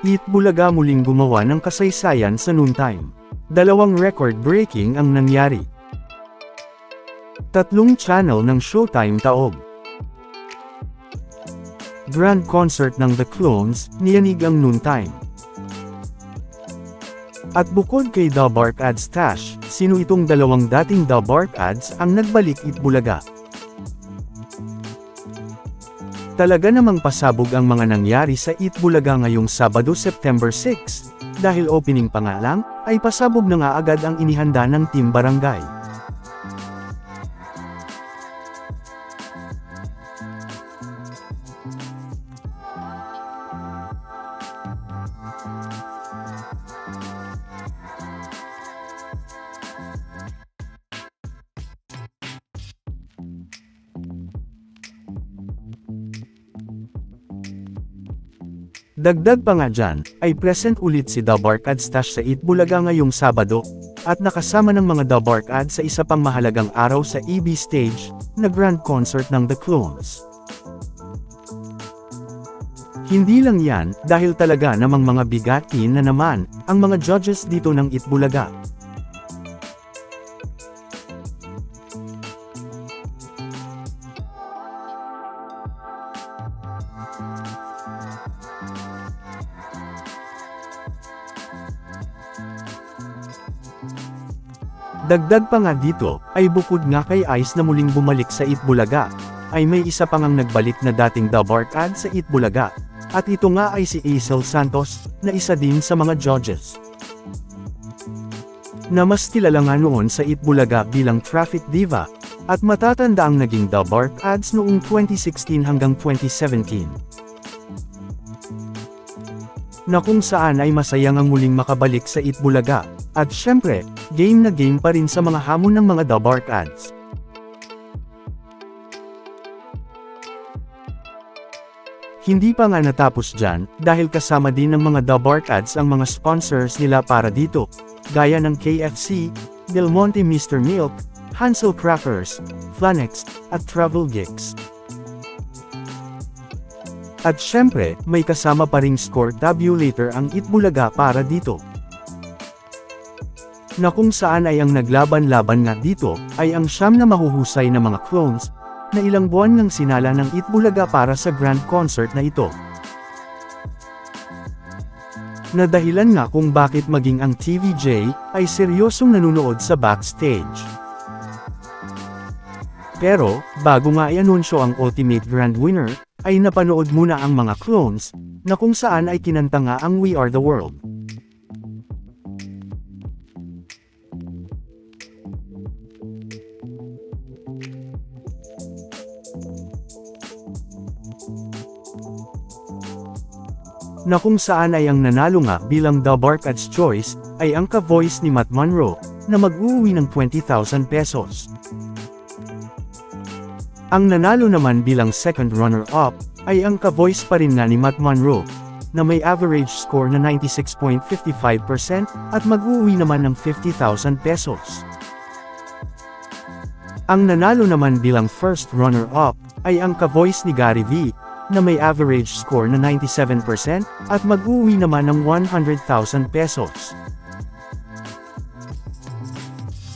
Eat Bulaga muling gumawa ng kasaysayan sa noontime. Dalawang record-breaking ang nangyari. Tatlong channel ng Showtime taob. Grand concert ng The Clones, niyanig ang noontime. At bukod kay The Bark Ads Tash, sino itong dalawang dating The Bark Ads ang nagbalik Itbulaga? Talaga namang pasabog ang mga nangyari sa Itbulaga ngayong Sabado September 6, dahil opening pa nga lang, ay pasabog na nga agad ang inihanda ng Team Barangay. Dagdag pa nga dyan, ay present ulit si The Bark Ad Stash sa Itbulaga ngayong Sabado, at nakasama ng mga The Bark Ad sa isa pang mahalagang araw sa EB stage, na grand concert ng The Clones. Hindi lang yan, dahil talaga namang mga bigatin na naman, ang mga judges dito ng Itbulaga. Dagdag pa nga dito, ay bukod nga kay Ice na muling bumalik sa Itbulaga, ay may isa pang ang nagbalik na dating The Bark Ad sa Itbulaga. At ito nga ay si Aisel Santos, na isa din sa mga judges. Na mas kilala nga noon sa Itbulaga bilang Traffic Diva, at matatanda ang naging The Bark Ads noong 2016 hanggang 2017 na kung saan ay masayang ang muling makabalik sa Itbulaga, at syempre, game na game pa rin sa mga hamon ng mga The Bark ads. Hindi pa nga natapos dyan, dahil kasama din ng mga The Bark ads ang mga sponsors nila para dito, gaya ng KFC, Del Monte Mr. Milk, Hansel Crackers, Flanex, at Travel Geeks. At syempre, may kasama pa ring score tabulator ang Itbulaga para dito. Na kung saan ay ang naglaban-laban nga dito, ay ang siyam na mahuhusay na mga clones, na ilang buwan ng sinala ng Itbulaga para sa grand concert na ito. Na dahilan nga kung bakit maging ang TVJ, ay seryosong nanunood sa backstage. Pero, bago nga i-anunsyo ang Ultimate Grand Winner, ay napanood muna ang mga clones, na kung saan ay kinanta nga ang We Are the World. Na kung saan ay ang nanalo nga bilang The Barkad's Choice, ay ang ka-voice ni Matt Monroe, na mag-uuwi ng 20,000 pesos. Ang nanalo naman bilang second runner-up, ay ang ka-voice pa rin nga ni Matt Monroe, na may average score na 96.55% at mag-uwi naman ng 50,000 pesos. Ang nanalo naman bilang first runner-up, ay ang ka-voice ni Gary V, na may average score na 97% at mag-uwi naman ng 100,000 pesos.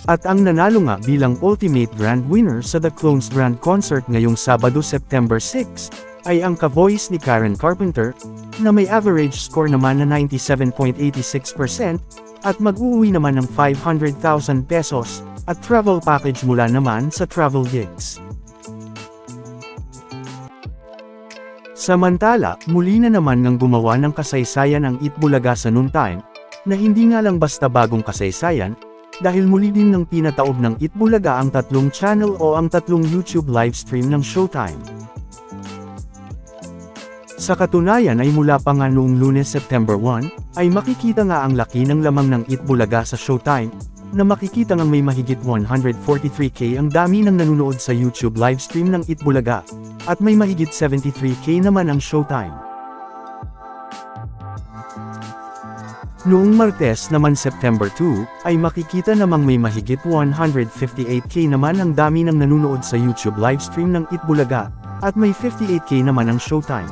At ang nanalo nga bilang ultimate grand winner sa The Clones Grand Concert ngayong Sabado September 6, ay ang ka-voice ni Karen Carpenter, na may average score naman na 97.86%, at mag-uwi naman ng 500,000 pesos, at travel package mula naman sa Travel Gigs. Samantala, muli na naman ngang gumawa ng kasaysayan ang Itbulaga sa noontime, na hindi nga lang basta bagong kasaysayan, dahil muli din ng pinataob ng Itbulaga ang tatlong channel o ang tatlong YouTube livestream ng Showtime. Sa katunayan ay mula pa nga noong lunes September 1, ay makikita nga ang laki ng lamang ng Itbulaga sa Showtime, na makikita ngang may mahigit 143k ang dami ng nanonood sa YouTube livestream ng Itbulaga, at may mahigit 73k naman ang Showtime. Noong Martes naman September 2, ay makikita namang may mahigit 158k naman ang dami ng nanonood sa YouTube livestream ng Itbulaga, at may 58k naman ang Showtime.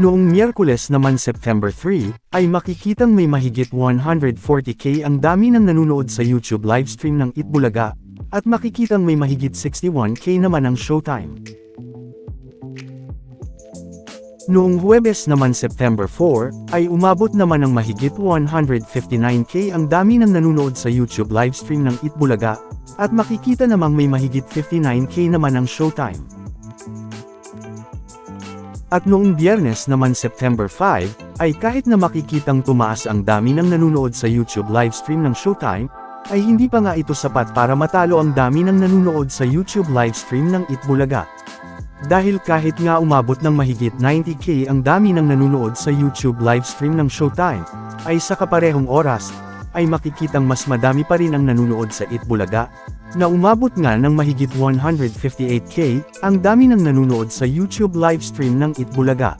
Noong Miyerkules naman September 3, ay makikitang may mahigit 140k ang dami ng nanonood sa YouTube livestream ng Itbulaga, at makikitang may mahigit 61k naman ang showtime. Noong Huwebes naman September 4, ay umabot naman ng mahigit 159k ang dami ng nanonood sa YouTube livestream ng Itbulaga, at makikita namang may mahigit 59k naman ang showtime. At noong biyernes naman September 5, ay kahit na makikitang tumaas ang dami ng nanonood sa YouTube livestream ng Showtime, ay hindi pa nga ito sapat para matalo ang dami ng nanonood sa YouTube livestream ng Itbulaga. Dahil kahit nga umabot ng mahigit 90k ang dami ng nanonood sa YouTube livestream ng Showtime, ay sa kaparehong oras, ay makikitang mas madami pa rin ang nanonood sa Itbulaga, na umabot nga ng mahigit 158k, ang dami ng nanonood sa YouTube livestream ng Itbulaga.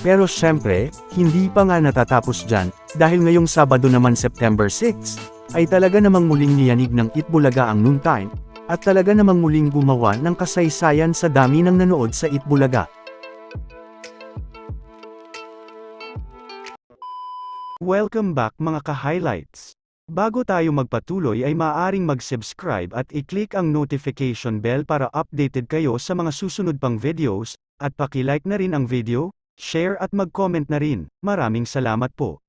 Pero syempre, hindi pa nga natatapos dyan, dahil ngayong Sabado naman September 6, ay talaga namang muling niyanig ng Itbulaga ang noontime, at talaga namang muling gumawa ng kasaysayan sa dami ng nanood sa Itbulaga. Welcome back mga ka-highlights. Bago tayo magpatuloy ay maaaring mag-subscribe at i-click ang notification bell para updated kayo sa mga susunod pang videos, at paki-like na rin ang video, share at mag-comment na rin. Maraming salamat po.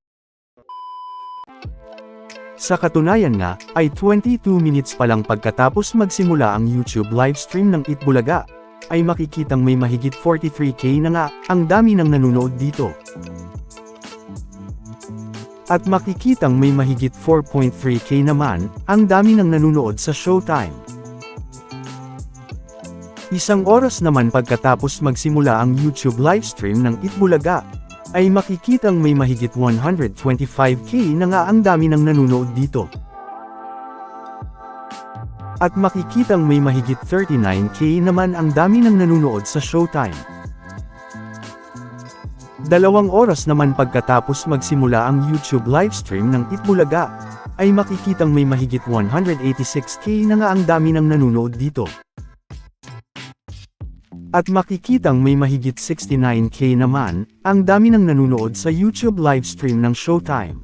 Sa katunayan nga, ay 22 minutes pa lang pagkatapos magsimula ang YouTube livestream ng Itbulaga, ay makikitang may mahigit 43k na nga, ang dami ng nanonood dito. At makikitang may mahigit 4.3k naman, ang dami ng nanonood sa Showtime. Isang oras naman pagkatapos magsimula ang YouTube livestream ng Itbulaga, ay makikitang may mahigit 125k na nga ang dami ng nanonood dito. At makikitang may mahigit 39k naman ang dami ng nanonood sa Showtime. Dalawang oras naman pagkatapos magsimula ang YouTube livestream ng Itbulaga, ay makikitang may mahigit 186k na nga ang dami ng nanonood dito. At makikitang may mahigit 69k naman, ang dami ng nanonood sa YouTube livestream ng Showtime.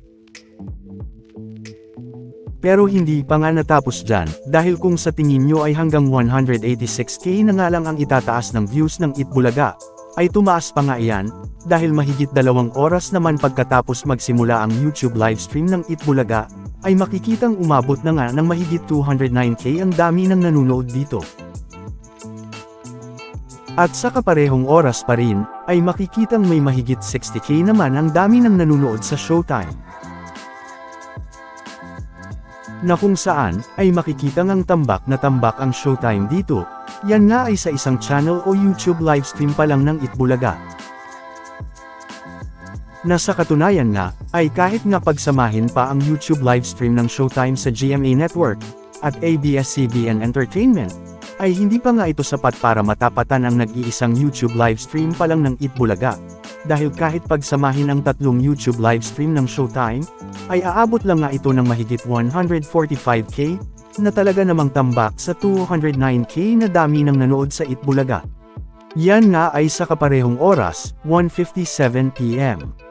Pero hindi pa nga natapos dyan, dahil kung sa tingin nyo ay hanggang 186k na nga lang ang itataas ng views ng Itbulaga, ay tumaas pa nga iyan, dahil mahigit dalawang oras naman pagkatapos magsimula ang YouTube livestream ng Itbulaga, ay makikitang umabot na nga ng mahigit 209k ang dami ng nanonood dito. At sa kaparehong oras pa rin, ay makikitang may mahigit 60k naman ang dami ng nanonood sa Showtime. Na kung saan, ay makikitang ang tambak na tambak ang Showtime dito, yan nga ay sa isang channel o YouTube livestream pa lang ng Itbulaga. Na sa katunayan nga, ay kahit nga pagsamahin pa ang YouTube livestream ng Showtime sa GMA Network, at ABS-CBN Entertainment, ay hindi pa nga ito sapat para matapatan ang nag-iisang YouTube livestream pa lang ng Itbulaga. Dahil kahit pagsamahin ang tatlong YouTube livestream ng Showtime, ay aabot lang nga ito ng mahigit 145k, na talaga namang tambak sa 209k na dami ng nanood sa Itbulaga. Yan nga ay sa kaparehong oras, 1.57pm.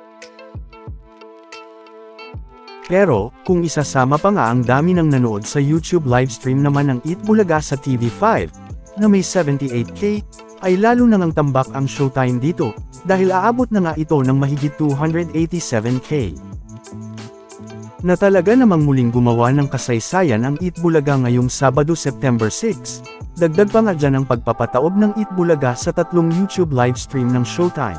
Pero, kung isasama pa nga ang dami ng nanood sa YouTube livestream naman ng Itbulaga sa TV5, na may 78k, ay lalo na ngang tambak ang showtime dito, dahil aabot na nga ito ng mahigit 287k. Na talaga namang muling gumawa ng kasaysayan ang Itbulaga ngayong Sabado September 6, dagdag pa nga dyan ang pagpapataob ng Itbulaga sa tatlong YouTube livestream ng Showtime.